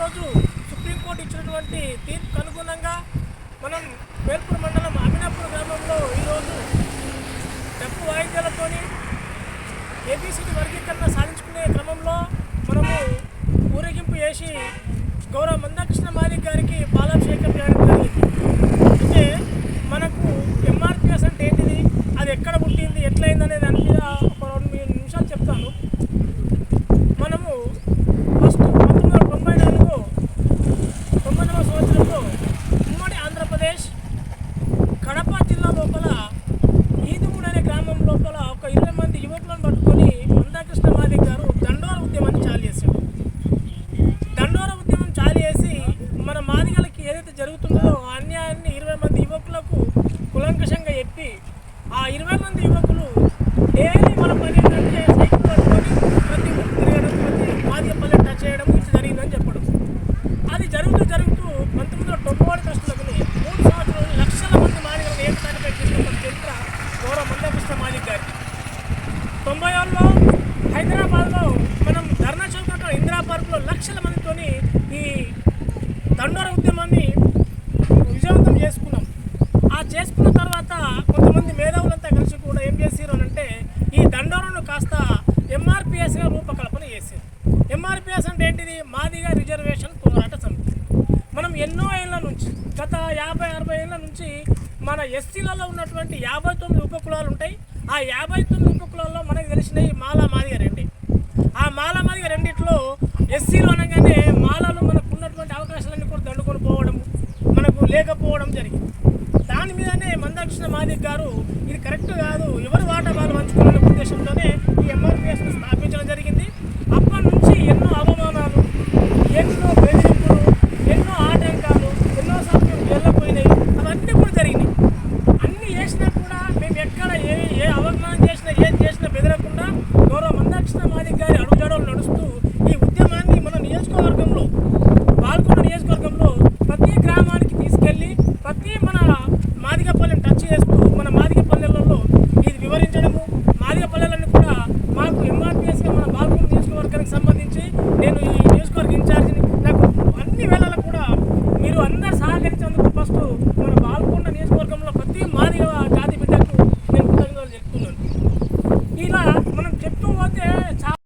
August రోజు supreme court ఇచ్చినటువంటి తీర్పుకు అనుగుణంగా మనం వేల్పూర్ మండలం అమినాపూర్ గ్రామంలో ఈరోజు డప్పు వాయిద్యాలతోని ఏబీసీడీ వర్గీకరణ సాధించుకునే క్రమంలో మనము ఊరేగింపు చేసి గౌరవ మందకృష్ణ మాలిక్ గారికి పాలాభిషేకం చేయడం జరిగింది అంటే మనకు ఎంఆర్పిఎస్ అంటే ఏంటిది అది ఎక్కడ పుట్టింది ఎట్లయింది అనే దాని మీద ఒక రెండు మూడు నిమిషాలు చెప్తాను మనము ఫస్ట్ పంతొమ్మిది వందల తొంభై నాలుగు తొమ్మిదవ సంవత్సరంలో ఉమ్మడి ఆంధ్రప్రదేశ్ కడప జిల్లా లోపల ఈదుమూడు అనే గ్రామం లోపల ఒక ఇరవై మంది యువకులను పట్టుకొని మందాకృష్ణ మాదిక్ గారు దండోర ఉద్యమాన్ని చాలు చేశాడు. దండోర ఉద్యమం చాలు చేసి మన మాదిగలకి ఏదైతే జరుగుతుందో ఆ అన్యాయాన్ని ఇరవై మంది యువకులకు కులంకషంగా చెప్పి ఆ ఇరవై మంది యువకులు డైలీ మన పని ఏంటంటే సైకిల్ పట్టుకొని ప్రతి ఊరు తిరగడం ప్రతి మాదిగపల్లి టచ్ చేయడం ఇది జరిగిందని చెప్పడం. అది జరుగుతూ జరుగుతూ పంతొమ్మిది వందల తొంభై కష్టలకు మూడు సంవత్సరాలు లక్షల మంది మాదిగలను ఏకతాటిపై తీసుకున్న చరిత్ర గౌరవ మందకృష్ణ మాదిక్ గారికి తొంభై ఆరులో హైదరాబాద్లో మనం ధర్నా చౌక్ ఇందిరా పార్క్లో లక్షల మందితోని ఈ దండోర ఉద్యమాన్ని విజయవంతం చేసుకున్నాం. ఆ చేసుకున్న తర్వాత కొంతమంది మేధావులంతా కలిసి కూడా ఏం చేసారు అని అంటే ఈ దండోరను కాస్త ఎంఆర్పిఎస్గా రూపకల్పన చేశారు ఎంఆర్పిఎస్ అంటే ఏంటిది? మాదిగా రిజర్వేషన్ పోరాట సమితి. మనం ఎన్నో ఏళ్ళ నుంచి గత యాభై అరవై ఏళ్ళ నుంచి మన ఎస్సీలలో ఉన్నటువంటి యాభై తొమ్మిది ఉపకులాలు ఉంటాయి ఆ యాభై తొమ్మిది కుక్కలలో మనకు తెలిసినవి మాలా మాదిగ రెండే. ఆ మాలా మాదిగ రెండిట్లో ఎస్సీలో అనగానే మాలాలు మనకు ఉన్నటువంటి అవకాశాలన్నీ కూడా దండుకొని పోవడం మనకు లేకపోవడం జరిగింది. దాని మీదనే మందాకృష్ణ మాదిక్ గారు ఇది కరెక్ట్ కాదు ఎవరు వాటా వాళ్ళు పంచుకోవాలనే ఉద్దేశంతోనే ఈ ఎంఆర్పిఎస్ని స్థాపించడం జరిగింది. అప్పటి నుంచి ఎన్నో అవమానాలు ఎన్నో బెదిరింపులు ఎన్నో ఆటంకాలు ఎన్నో సమయం వెళ్ళపోయినాయి అవన్నీ కూడా జరిగినాయి. అన్నీ చేసినా కూడా మేము ఎక్కడ ఏ ఏ అవమానం చేసిన ఏం చేసినా బెదరకుండా గౌరవ మందాకృష్ణ మాదిక్ గారి అడుగుజాడలు